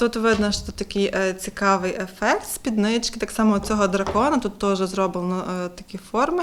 тут видно, що такий е, цікавий ефект спіднички. Так само цього дракона тут теж зроблено е, такі форми,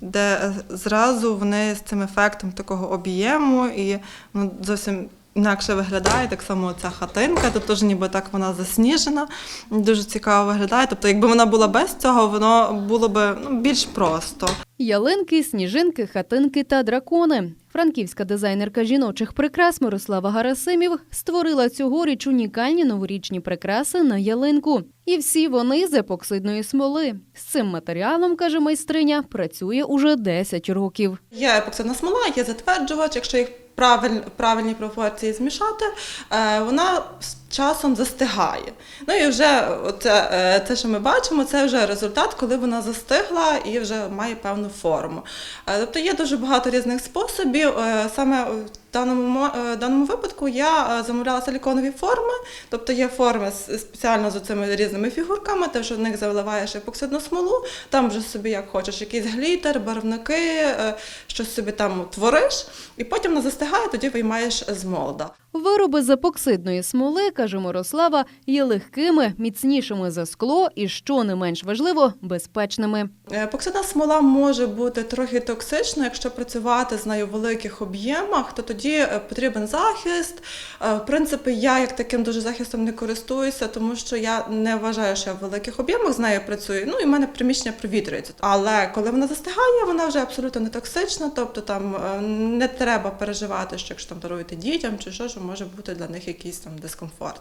де е, зразу вони з цим ефектом такого об'єму і ну, зовсім інакше виглядає. Так само ця хатинка, тут теж ніби так вона засніжена, дуже цікаво виглядає. Тобто, якби вона була без цього, воно було б ну, більш просто. Ялинки, сніжинки, хатинки та дракони. Франківська дизайнерка жіночих прикрас Мирослава Гарасимів створила цьогоріч унікальні новорічні прикраси на ялинку. І всі вони з епоксидної смоли. З цим матеріалом, каже майстриня, працює уже 10 років. Є епоксидна смола, є затверджувач, якщо їх правиль, правильні пропорції змішати, е, вона з часом застигає. Ну і вже це, е, це, що ми бачимо, це вже результат, коли вона застигла і вже має певну форму. Е, Тобто є дуже багато різних способів. Е, Саме даному, е, даному випадку я е, замовляла силіконові форми, тобто є форми спеціально з цими різними фігурками, ти вже в них заливаєш епоксидну смолу, там вже собі як хочеш, якийсь глітер, барвники, е, щось собі там твориш, і потім вона застигає, тоді виймаєш з молода. Вироби з епоксидної смоли, каже Мирослава, є легкими, міцнішими за скло і, що не менш важливо, безпечними. Епоксидна смола може бути трохи токсичною, якщо працювати з нею в великих об'ємах, то тоді е, потрібен захист. Е, В принципі, я як таким дуже захистом не користуюся, тому що я не вважаю, що я в великих об'ємах з нею працюю. Ну і в мене приміщення провітрюється. Але коли вона застигає, вона вже абсолютно не токсична, тобто там е, не треба переживати, що якщо там даруєте дітям чи що, що може бути для них якийсь там дискомфорт.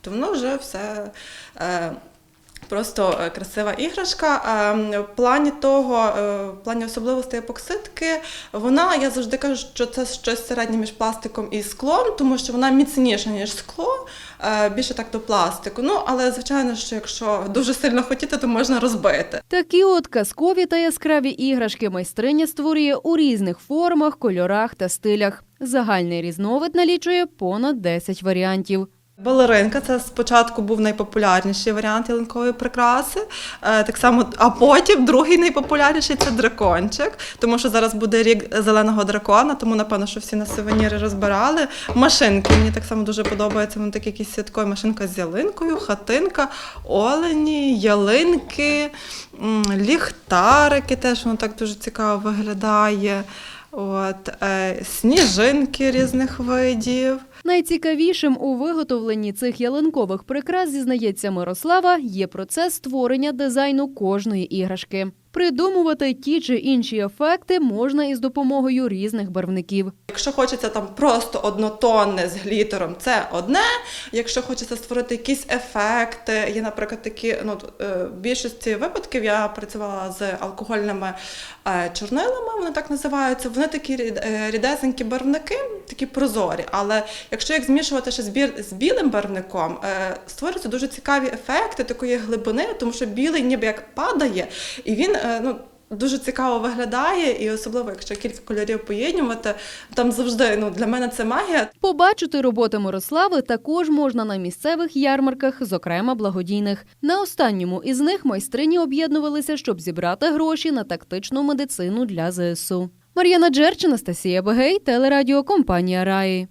То воно вже все. Просто е, красива іграшка. В плані того, е, в плані особливостей епоксидки, вона, я завжди кажу, що це щось середнє між пластиком і склом, тому що вона міцніша, ніж скло, е, більше так до пластику. Ну, але звичайно, що якщо дуже сильно хотіти, то можна розбити. Такі от казкові та яскраві іграшки майстриня створює у різних формах, кольорах та стилях. Загальний різновид налічує понад 10 варіантів. Балеринка це спочатку був найпопулярніший варіант ялинкової прикраси. Е, Так само, а потім другий найпопулярніший це дракончик, тому що зараз буде рік зеленого дракона, тому напевно, що всі на сувеніри розбирали. Машинки мені так само дуже подобаються. Вони такі якісь святкові машинка з ялинкою, хатинка, олені, ялинки, ліхтарики. Теж воно так дуже цікаво виглядає. От, е, сніжинки різних видів. Найцікавішим у виготовленні цих ялинкових прикрас, зізнається Мирослава, є процес створення дизайну кожної іграшки. Придумувати ті чи інші ефекти можна із допомогою різних барвників. Якщо хочеться там просто однотонне з глітером, це одне. Якщо хочеться створити якісь ефекти, є, наприклад, такі, ну е, в більшості випадків я працювала з алкогольними е, чорнилами, вони так називаються. Вони такі е, рідесенькі барвники, такі прозорі. Але якщо їх змішувати ще з, білим барвником, створюються дуже цікаві ефекти такої глибини, тому що білий ніби як падає, і він ну. Дуже цікаво виглядає, і особливо, якщо кілька кольорів поєднувати, там завжди ну для мене це магія. Побачити роботи Мирослави також можна на місцевих ярмарках, зокрема благодійних. На останньому із них майстрині об'єднувалися, щоб зібрати гроші на тактичну медицину для ЗСУ. Мар'яна Джерч, Анастасія Бегей, телерадіокомпанія Раї.